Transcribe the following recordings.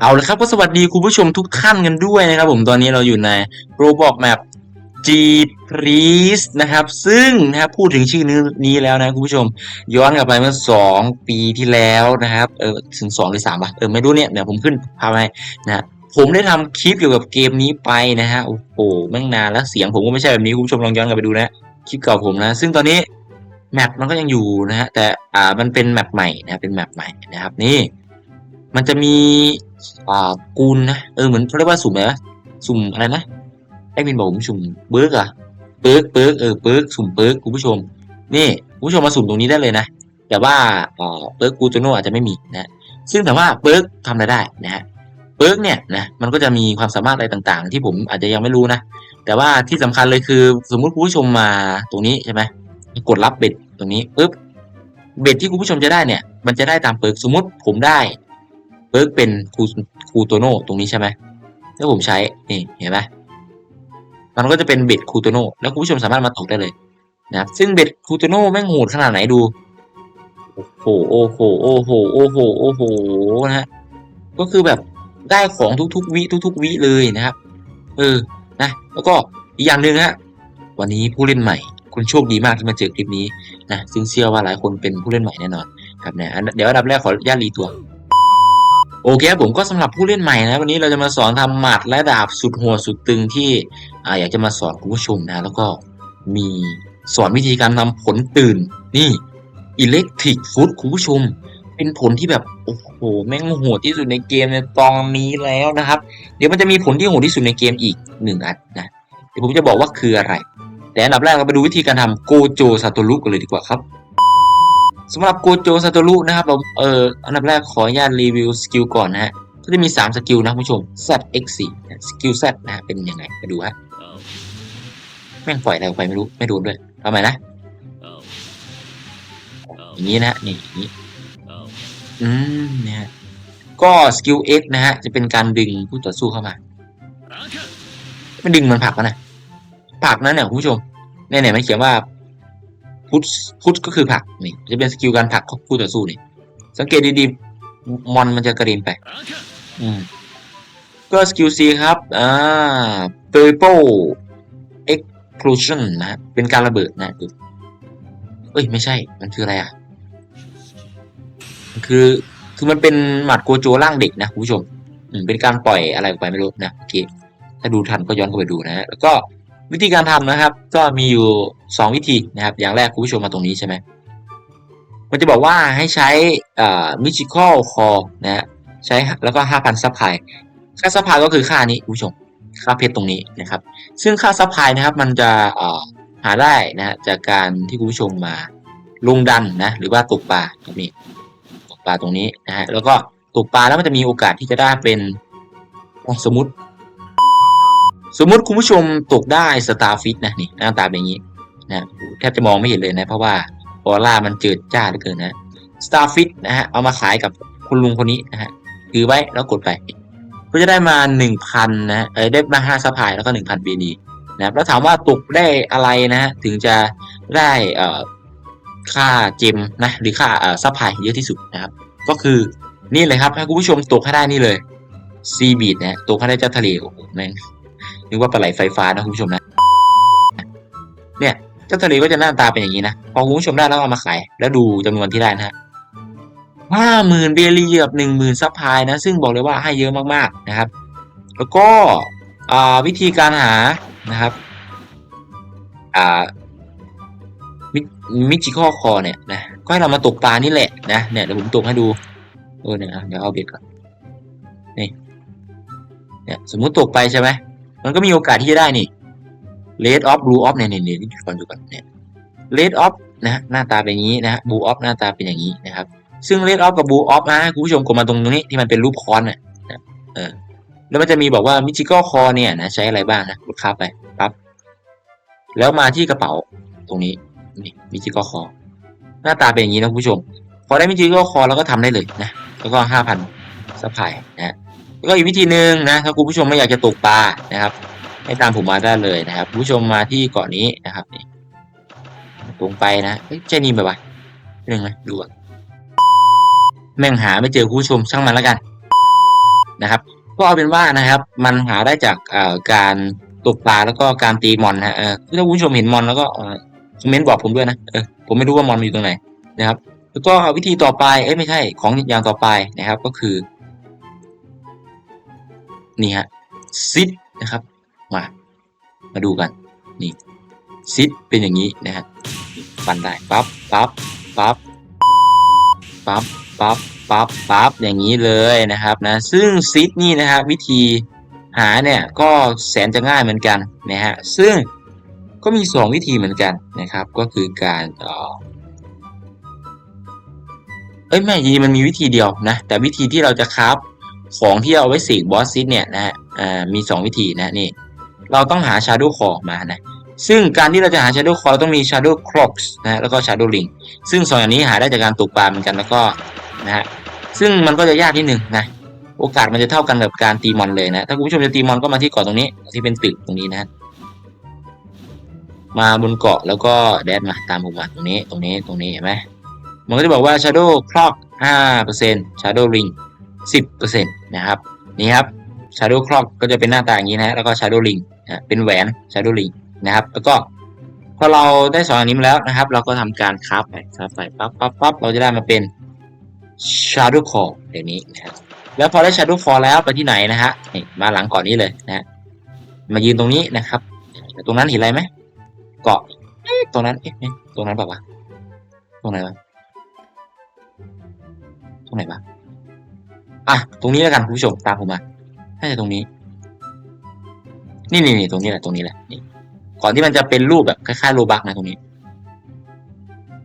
เอาละครับก็สวัสดีคุณผู้ชมทุกท่านกันด้วยนะครับผมตอนนี้เราอยู่ใน Roblox Map G Please นะครับ ซึ่งนะครับพูดถึงชื่อนี้แล้วนะคุณผู้ชม ย้อนกลับไปเมื่อสองปีที่แล้วนะครับเออถึงสองหรือสามป่ะเออไม่รู้เนี่ยเดี๋ยวผมขึ้นพาไปนะผมได้ทำคลิปเกี่ยวกับเกมนี้ไปนะฮะโอ้โหแม่งนานแล้วเสียงผมก็ไม่ใช่แบบนี้คุณผู้ชมลองย้อนกลับไปดูนะคลิปเก่าผมนะ ซึ่งตอนนี้แมปมันก็ยังอยู่นะฮะแต่อ่ามันเป็นแมปใหม่นะเป็นแมปใหม่นะครับนี่ มันจะมี อ่ากูลนะเออเหมือนเขาเรียกว่าสุ่มอะไรนะสุ่มอะไรนะแอดมินบอกผมสุ่มเบิร์กอะเบิร์กเบิร์กเออเบิร์กสุ่มเบิร์กคุณผู้ชม นี่คุณผู้ชมมาสุ่มตรงนี้ได้เลยนะแต่ว่าเบิร์กกูโจโนอาจจะไม่มีนะซึ่งแต่ว่าเบิร์กทำอะไรได้นะฮะเบิร์กเนี่ยนะมันก็จะมีความสามารถอะไรต่างๆ ที่ผมอาจจะยังไม่รู้นะแต่ว่าที่สำคัญเลยคือสมมุติคุณผู้ชมมาตรงนี้ใช่ไหมกดรับเบ็ดตรงนี้ปุ๊บเบ็ดที่คุณผู้ชมจะได้เนี่ย มันจะได้ตามเบิร์กสมมติผมได้ เบิร์กเป็นคูคูโตโนตรงนี้ใช่ไหมแล้วผมใช้นี่เห็นไหมมันก็จะเป็นเบ็ดคูโตโนแล้วคุณผู้ชมสามารถมาตกได้เลยนะครับซึ่งเบ็ดคูโตโน่แม่งโหดขนาดไหนดูโอ้โหโอ้โหโอ้โหโอ้โหโอ้โหนะฮะก็คือแบบได้ของทุกๆวิทุกๆวิเลยนะครับ เออนะ แล้วก็อีกอย่างหนึ่งฮะวันนี้ผู้เล่นใหม่ คุณโชคดีมากที่มาเจอคลิปนี้นะซึ่งเชื่อว่าหลายคนเป็นผู้เล่นใหม่แน่นอน ครับเนี่ยเดี๋ยวอันดับแรกขออนุญาตรีตัว โอเคผมก็สำหรับผู้เล่นใหม่นะวันนี้เราจะมาสอนทำหมัดและดาบสุดโหดสุดตึงที่ออยากจะมาสอนคุณผู้ชมนะ แล้วก็มีสอนวิธีการทำผลตื่นนี่อิเล็กทริกฟุตคุณผู้ชม เป็นผลที่แบบโอ้โหแม่งโหดที่สุดในเกมในตอนนี้แล้วนะครับ เดี๋ยวมันจะมีผลที่โหดที่สุดในเกมอีกหนึ่งอันนะเดี๋ยวผมจะบอกว่าคืออะไร แต่อันดับแรกเราไปดูวิธีการทำโกโจซาโตรุกันเลยดีกว่าครับ สำหรับโกโจซาโตรุนะครับเราเอออันดับแรกขออนุญาตรีวิวสกิลก่อนนะฮะก็จะมี 3 สกิลนะคุณผู้ชม Z X 4 สกิล Z นะฮะเป็นยังไงไปดูฮะแม่งปล่อยอะไรออกไปไม่รู้ไม่โดนด้วยทำไมนะอย่างนี้นะนี่อย่างนี้อืมเนี่ยฮะก็สกิล X นะฮะจะเป็นการดึงผู้ต่อสู้เข้ามาไม่ดึงมันผักนะผักนั้นเนี่ยคุณผู้ชมเนี่ยเนี่ยมันเขียนว่า พุทพุทก็คือผักนี่จะเป็นสกิลการผักของผู้ต่อสู้นี่ สังเกตดีๆมอนมันจะกระเด็นไป อืมก็สกิล C ครับ อ่า purple explosion นะฮะเป็นการระเบิดนะดูเอ้ย ไม่ใช่ มันคืออะไรอะ มันคือ คือมันเป็นหมัดโกโจร่างเด็กนะคุณผู้ชม อืม เป็นการปล่อยอะไรออกไปไม่รู้นะโอเคถ้าดูทันก็ย้อนกลับไปดูนะฮะแล้วก็ วิธีการทำนะครับ ก็มีอยู่สองวิธีนะครับ อย่างแรกคุณผู้ชมมาตรงนี้ใช่ไหมมันจะบอกว่าให้ใช้อ่า magical core นะฮะใช้แล้วก็ห้าพันซัพพลายค่าซัพพลายก็คือค่านี้คุณผู้ชมค่าเพชรตรงนี้นะครับ ซึ่งค่าซัพพลายนะครับ มันจะหาได้นะฮะจากการที่คุณผู้ชมมาลงดันนะหรือว่าตกปลาตรงนี้ตกปลาตรงนี้นะฮะแล้วก็ตกปลาแล้วมันจะมีโอกาสที่จะได้เป็นสมมติ สมมติคุณผู้ชมตกได้สตาร์ฟิตนะนี่หน้าตาเป็นอย่างนี้นะแทบจะมองไม่เห็นเลยนะ เพราะว่าออร่ามันเจิดจ้าเหลือเกินนะสตาร์ฟิตนะฮะเอามาขายกับคุณลุงคนนี้นะฮะถือไว้แล้วกดไปก็จะได้มาหนึ่งพันนะเอ้ยได้มาห้าสปายแล้วก็หนึ่งพันบีดีนะครับแล้วถามว่าตกได้อะไรนะฮะถึงจะได้เอ่อค่าเจมนะหรือค่าเอ่อซัพพลายเยอะที่สุดนะครับ ก็คือนี่เลยครับให้คุณผู้ชมตกให้ได้นี่เลยซีบีดนะตกให้ได้เจ้าทะเลโอ้โหแม่ง นึกว่าปลาไหลไฟฟ้านะคุณผู้ชมนะ เนี่ยเจ้าทะเลก็จะหน้าตาเป็นอย่างนี้นะ พอคุณผู้ชมได้แล้วเอามาขาย แล้วดูจำนวนที่ได้นะฮะห้าหมื่นเบลีกับหนึ่งหมื่นซัพพลายนะ ซึ่งบอกเลยว่าให้เยอะมากๆนะครับ แล้วก็วิธีการหานะครับมิจิคอคอเนี่ยนะก็ให้เรามาตกปลานี่แหละนะเนี่ยเดี๋ยวผมตกให้ดูเออเนี่ยเดี๋ยวเอาเบ็ดก่อนนี่เนี่ยสมมุติตกไปใช่ไหม มันก็มีโอกาสที่จะได้นี่ red off blue off เนี่ยเนี่ยเนี่ยดูก่อนดูก่อนเนี่ย red off นะหน้าตาเป็นอย่างนี้นะ blue off หน้าตาเป็นอย่างนี้นะครับ ซึ่ง red off กับ blue off นะคุณผู้ชมกดมาตรงนี้ที่มันเป็นรูปคอนเนี่ยนะเออแล้วมันจะมีบอกว่า mythical core เนี่ยนะใช้อะไรบ้างนะกดข้ามไปปั๊บแล้วมาที่กระเป๋าตรงนี้นี่ mythical core หน้าตาเป็นอย่างนี้นะคุณผู้ชม พอได้ mythical core เราก็ทำได้เลยนะแล้วก็ห้าพันซัพพลายนะ ก็อีกวิธีหนึ่งนะถ้าคุณผู้ชมไม่อยากจะตกปลานะครับ ให้ตามผมมาได้เลยนะครับผู้ชมมาที่เกาะนี้นะครับนี่ตรงไปนะเฮ้ยใช่นี่ไหมวะหนึ่งนะดูก่อนแม่งหาไม่เจอผู้ชมช่างมันแล้วกันนะครับ ก็เอาเป็นว่านะครับ มันหาได้จากการตกปลาแล้วก็การตีมอนนะฮะเออถ้าผู้ชมเห็นมอนแล้วก็คอมเมนต์บอกผมด้วยนะเออผมไม่รู้ว่ามอนอยู่ตรงไหนนะครับ แล้วก็วิธีต่อไปเอ้ไม่ใช่ของอย่างต่อไปนะครับ ก็คือ นี่ฮะซิดนะครับ มา มาดูกัน นี่ซิดเป็นอย่างนี้นะฮะฟันได้ปั๊บปั๊บปั๊บปั๊บปั๊บปั๊บปั๊บอย่างนี้เลยนะครับนะ ซึ่งซิดนี่นะครับวิธีหาเนี่ยก็แสนจะง่ายเหมือนกันนะฮะ ซึ่งก็มีสองวิธีเหมือนกันนะครับ ก็คือการเอ้ยไม่จริงๆมันมีวิธีเดียวนะ แต่วิธีที่เราจะคราฟ ของที่เอาไว้เสกบอสซิดเนี่ยนะฮะอ่ามีสองวิธีนะนี่ เราต้องหา Shadow Core มานะซึ่งการที่เราจะหา Shadow Core เราต้องมี Shadow Crocs นะแล้วก็ Shadow Ring ซึ่งสองอย่างนี้หาได้จากการตกปลาเหมือนกันแล้วก็นะฮะซึ่งมันก็จะยากนิดนึงนะโอกาสมันจะเท่ากันกับการตีมอนเลยนะ ถ้าคุณผู้ชมจะตีมอนก็มาที่เกาะตรงนี้ที่เป็นตึกตรงนี้นะ มาบนเกาะแล้วก็แดดมาตามผมมาตรงนี้ตรงนี้ตรงนี้เห็นไหมมันก็จะบอกว่า Shadow Clock 5% Shadow Ring 10%นะครับนี่ครับ Shadow Clock ก็จะเป็นหน้าตาอย่างนี้นะแล้วก็ Shadow Ring นะเป็นแหวน Shadow Ring นะครับ แล้วก็พอเราได้สองอันนี้มาแล้วนะครับ เราก็ทำการคราฟไปคราฟไปปั๊บปั๊บปั๊บเราจะได้มาเป็น Shadow Core อย่างนี้นะครับแล้วพอได้ Shadow Core แล้วไปที่ไหนนะฮะมาหลังก่อนนี้เลยนะมายืนตรงนี้นะครับ ตรงนั้นเห็นอะไรไหมเกาะตรงนั้นเอ๊ะตรงนั้นแบบว่าตรงไหนวะตรงไหนวะ อะตรงนี้แล้วกันคุณผู้ชมตามผมมาน่าจะตรงนี้ นี่นี่นี่ตรงนี้แหละตรงนี้แหละนี่ก่อนที่มันจะเป็นรูปแบบคล้ายๆโลบักนะตรงนี้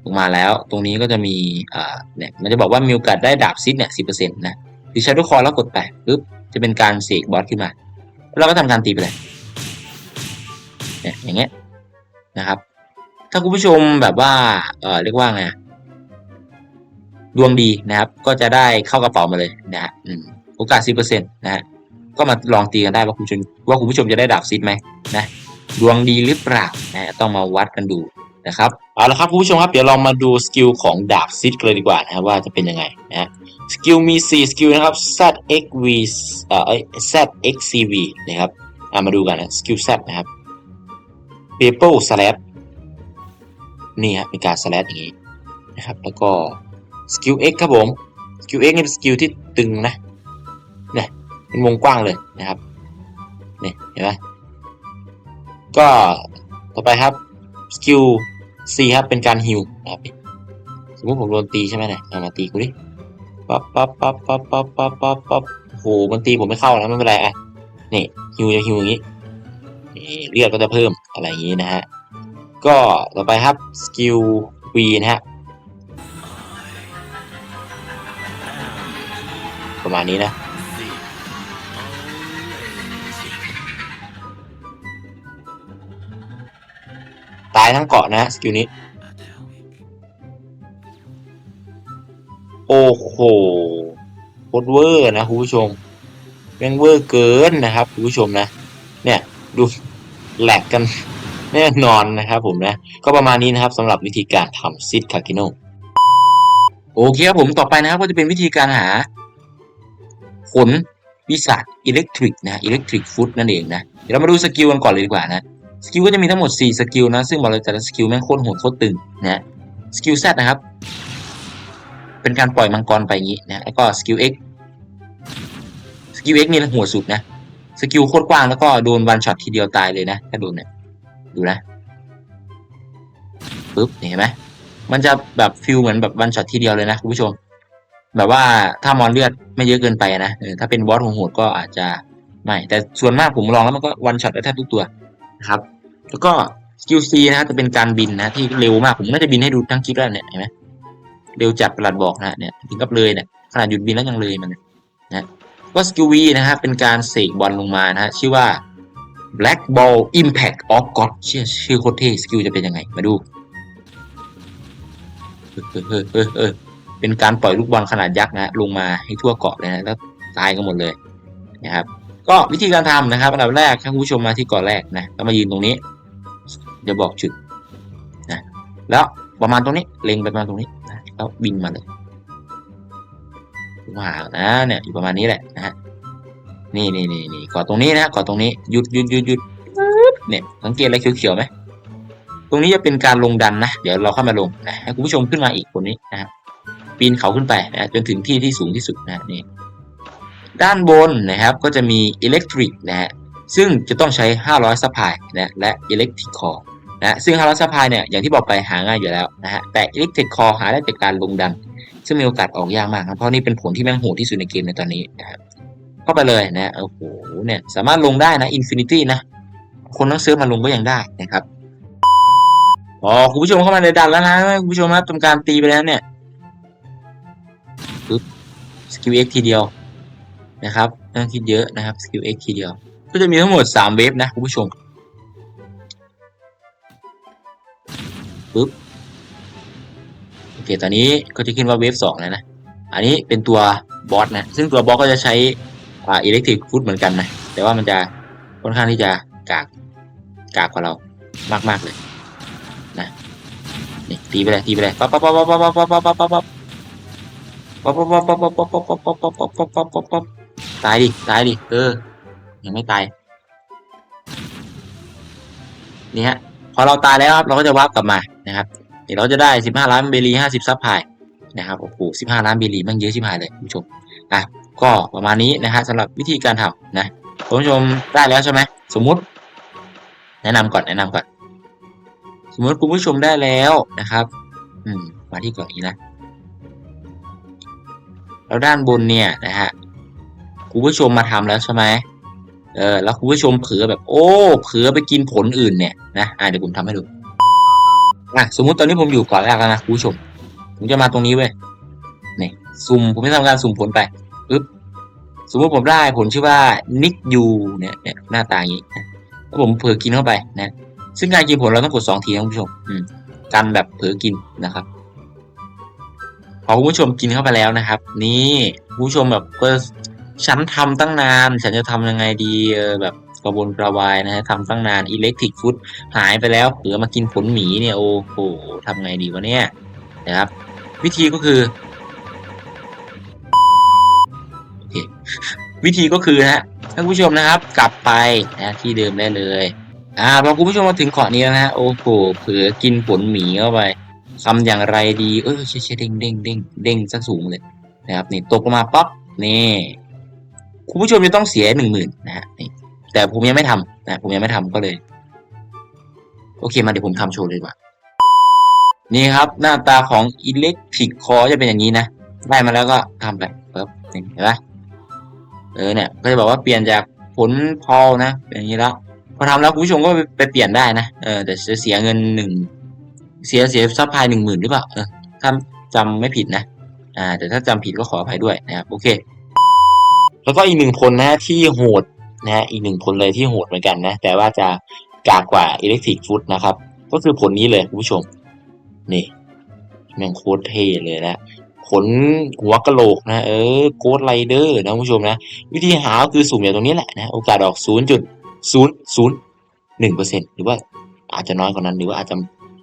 ลงมาแล้ว ตรงนี้ก็จะมีอ่าเนี่ยมันจะบอกว่ามีโอกาสได้ดาบซิดเนี่ยสิบเปอร์เซ็นต์นะหรือใช้ทุกคอแล้วกดไปปุ๊บจะเป็นการเสกบอสขึ้นมาแล้วเราก็ทำการตีไปเลยเนี่ยอย่างเงี้ยนะครับ ถ้าคุณผู้ชมแบบว่าเออเรียกว่าไง ดวงดีนะครับ ก็จะได้เข้ากระเป๋ามาเลยนะฮะโอกาสสิบเปอร์เซ็นต์นะฮะก็มาลองตีกันได้ว่าคุณผู้ชมว่าคุณผู้ชมจะได้ดาบซิดไหมนะดวงดีหรือเปล่านะต้องมาวัดกันดูนะครับเอาละครับคุณผู้ชมครับเดี๋ยวเรามาดูสกิลของดาบซิดกันเลยดีกว่านะว่าจะเป็นยังไงนะฮะสกิลมี 4 สกิลนะครับ ZXV เอ่อ ZXCV นะครับอามาดูกันนะสกิล Z นะครับ People Slash นี่ฮะเป็นการ slash อย่างนี้นะครับ แล้วก็ สกิล X ครับผมสกิล X นี่เป็นสกิลที่ตึงนะเนี่ยเป็นวงกว้างเลยนะครับนี่เห็นไหมก็ต่อไปครับสกิล C ครับเป็นการฮิวนะครับสมมติผมโดนตีใช่ไหมเนี่ยเอามาตีกูดิปั๊บปั๊บปั๊บปั๊บปั๊บปั๊บปั๊บปั๊บโอ้โหมันตีผมไม่เข้านะไม่เป็นไรอะนี่ฮิวจะฮิวอย่างนี้นี่เลือดก็จะเพิ่มอะไรอย่างนี้นะฮะก็ต่อไปครับสกิล V นะฮะ ประมาณนี้นะตายทั้งเกาะนะสกิลนี้ โอ้โหโคตรเวอร์นะคุณผู้ชมแม่งเวอร์เกินนะครับคุณผู้ชมนะ เนี่ยดูแหลกกันแน่นอนนะครับผมนะ ก็ประมาณนี้นะครับสำหรับวิธีการทำซิดคาคิโนโอเคครับผมต่อไปนะครับก็จะเป็นวิธีการหา ขนวิสาดอิเล็กทริกนะอิเล็กทริกฟุตนั่นเองนะเดี๋ยวเรามาดูสกิลกันก่อนเลยดีกว่านะสกิลก็จะมีทั้งหมด 4 สกิลนะ ซึ่งบอกเลยแต่ละสกิลแม่งโคตรโหดโคตรตึงนะสกิล Z นะครับ เป็นการปล่อยมังกรไปอย่างนี้นะแล้วก็สกิล X สกิล X นี่หัวสุดนะสกิลโคตรกว้างแล้วก็โดนวันช็อตทีเดียวตายเลยนะถ้าโดนเนี่ยดูนะปึ๊บเห็นไหมมันจะแบบฟิลเหมือนแบบวันช็อตทีเดียวเลยนะคุณผู้ชม แบบว่าถ้ามอนเลือดไม่เยอะเกินไปนะถ้าเป็นบอสโหดก็อาจจะไม่ แต่ส่วนมากผมลองแล้วมันก็วันช็อตได้แทบทุกตัวนะครับ แล้วก็สกิล C นะครับจะเป็นการบินนะที่เร็วมากผมน่าจะบินให้ดูทั้งคลิปแล้วเนี่ยเห็นไหมเร็วจัดประหลัดบอกนะเนี่ยถึงกับเลยเนี่ยขนาดหยุดบินแล้วยังเลยมันนะก็สกิล V นะครับเป็นการเสกบอลลงมานะฮะชื่อว่า Black Ball Impact of God ชื่อชื่อโคตรเท่สกิลจะเป็นยังไงมาดูเออเออเออ เป็นการปล่อยลูกบอลขนาดยักษ์นะลงมาให้ทั่วเกาะเลยนะแล้วตายกันหมดเลยนะครับ ก็วิธีการทำนะครับอันดับแรกถ้าคุณผู้ชมมาที่เกาะแรกนะก็มายืนตรงนี้จะบอกจุดนะแล้วประมาณตรงนี้เล็งไปประมาณตรงนี้นะแล้วบินมาเลยมานะเนี่ยอยู่ประมาณนี้แหละนะฮะนี่นี่นี่นี่กดตรงนี้นะกดตรงนี้หยุดหยุดหยุดหยุดเนี่ยสังเกตอะไรเขียวๆไหมตรงนี้จะเป็นการลงดันนะ เดี๋ยวเราเข้ามาลงนะให้คุณผู้ชมขึ้นมาอีกคนนี้นะครับ ปีนเขาขึ้นไปนะจนถึงที่ที่สูงที่สุดนะนี่ด้านบนนะครับก็จะมีอิเล็กทริกนะฮะซึ่งจะต้องใช้ 500ซัพพลายนะและอิเล็กทริกคอร์นะซึ่ง 500ซัพพลายเนี่ยอย่างที่บอกไปหาง่ายอยู่แล้วนะฮะแต่อิเล็กทริกคอร์หาได้จากการลงดัน ซึ่งมีโอกาสออกยากมากครับเพราะนี่เป็นผลที่แม่งโหดที่สุดในเกมในตอนนี้นะครับเข้าไปเลยนะโอ้โหเนี่ยสามารถลงได้นะอินฟินิตี้นะคนทั้งซิร์ฟมาลงก็ยังได้นะครับพอคุณผู้ชมเข้ามาในดันแล้วนะคุณผู้ชมครับทำการตีไปแล้วเนี่ย สกิลเอ็กทีเดียวนะครับไม่ต้องคิดเยอะนะครับสกิลเอ็กทีเดียว ก็จะมีทั้งหมดสามเวฟนะคุณผู้ชมปึ๊บโอเคตอนนี้ก็จะขึ้นว่าเวฟสองแล้วนะ อันนี้เป็นตัวบอสนะ ซึ่งตัวบอสก็จะใช้อ่าอิเล็กทริกฟุตเหมือนกันนะ แต่ว่ามันจะค่อนข้างที่จะกากกากกว่าเรามากมากๆเลยนะนี่ตีไปเลยตีไปเลยปั๊บปั๊บปั๊บปั๊บปั๊บปั๊บปั๊บปั๊บ ปั๊บปั๊บปั๊บปั๊บปั๊บปั๊บปั๊บปั๊บปั๊บปั๊บปั๊บปั๊บปั๊บปั๊บตายดิตายดิเออยังไม่ตายนี่ฮะพอเราตายแล้วครับเราก็จะวาร์ปกลับมานะครับเดี๋ยวเราจะได้สิบห้าล้านเบลีห้าสิบซับพายนะครับโอ้โหสิบห้าล้านเบลีมันเยอะชิบหายเลยคุณผู้ชมอะก็ประมาณนี้นะฮะสำหรับวิธีการทำนะคุณผู้ชมได้แล้วใช่ไหมสมมุติ แนะนำก่อนแนะนำก่อน สมมติคุณผู้ชมได้แล้วนะครับ อืมมาที่กล่องนี้นะ แล้วด้านบนเนี่ยนะฮะคุณผู้ชมมาทำแล้วใช่ไหมเออแล้วคุณผู้ชมเผลอแบบ โอ้เผลอไปกินผลอื่นเนี่ยนะอะเดี๋ยวผมทำให้ดูอะสมมุติตอนนี้ผมอยู่ก่อนแรกแล้วนะคุณผู้ชม ผมจะมาตรงนี้เว้ยนี่สุ่มผมจะทำการสุ่มผลไปปึ๊บสมมติผมได้ผลชื่อว่านิกยูเนี่ยเนี่ยหน้าตาอย่างนี้นะแล้วผมเผลอกินเข้าไปนะ ซึ่งการกินผลเราต้องกดสองทีนะคุณผู้ชม อืมกันแบบเผลอกินนะครับ อคุณผู้ชมกินเข้าไปแล้วนะครับ นี่คุณผู้ชมแบบก็ฉันทำตั้งนาน ฉันจะทำยังไงดีเออแบบกระวนกระวายนะฮะทำตั้งนานอิเล็กทริกฟุตหายไปแล้วเผลอมากินผลหมีเนี่ยโอ้โหทำไงดีวะเนี่ยนะครับ วิธีก็คืออเควิธีก็คือนะฮะท่านผู้ชมนะครับ กลับไปนะที่เดิมได้เลย อ่าพอคุณผู้ชมมาถึงเกาะนี้แล้วนะฮะโอ้โหเผือกินผลหมีเข้าไป ทำอย่างไรดีเออเชเชเด้งเด้งเด้งเด้งซะสูงเลยนะครับนี่ตกลงมาปั๊บนี่คุณผู้ชมจะต้องเสียหนึ่งหมื่นนะฮะนี่แต่ผมยังไม่ทำนะผมยังไม่ทำก็เลย โอเคมาเดี๋ยวผมทำโชว์เลยดีกว่า นี่ครับหน้าตาของอิเล็กทริกคอจะเป็นอย่างนี้นะได้มาแล้วก็ทำไปปึ๊บเห็นปะเออเนี่ยก็จะบอกว่าเปลี่ยนจากผลพอลนะเป็นอย่างนี้แล้วพอทำแล้วคุณผู้ชมก็ไปไปเปลี่ยนได้นะเออแต่จะเสียเงินหนึ่ง เสียเสียซัพพลายหนึ่งหมื่นหรือเปล่าเออถ้าจำไม่ผิดนะอ่าแต่ถ้าจำผิดก็ขออภัยด้วยนะครับโอเค แล้วก็อีกหนึ่งผลนะที่โหดนะฮะอีกหนึ่งผลเลยที่โหดเหมือนกันนะ แต่ว่าจะกากกว่าอิเล็กทริกฟุตนะครับ ก็คือผลนี้เลยคุณผู้ชม นี่แม่งโคตรเท่เลยนะขนหัวกะโหลกนะเออโกดไรเดอร์นะคุณผู้ชมนะ วิธีหาก็คือสุ่มอย่างตรงนี้แหละนะ โอกาสออกศูนย์จุดศูนย์ศูนย์หนึ่งเปอร์เซ็นหรือว่าอาจจะน้อยกว่านั้นหรือว่าอาจจะ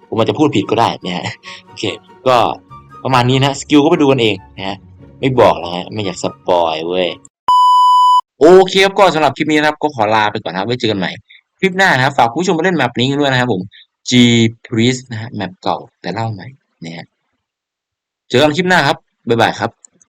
ผมอาจจะพูดผิดก็ได้นะฮะโอเค ก็ประมาณนี้นะสกิลก็ไปดูกันเองนะฮะไม่บอกแล้วฮะไม่อยากสปอยเว้ยโอเคครับก็สำหรับคลิปนี้นะครับก็ขอลาไปก่อนครับไว้เจอกันใหม่ คลิปหน้านะครับฝากผู้ชมมาเล่นแมปนี้กันด้วยนะครับผม G Priest นะฮะแมปเก่าแต่เล่าใหม่นะฮะเจอกันคลิปหน้าครับบ๊ายบายครับ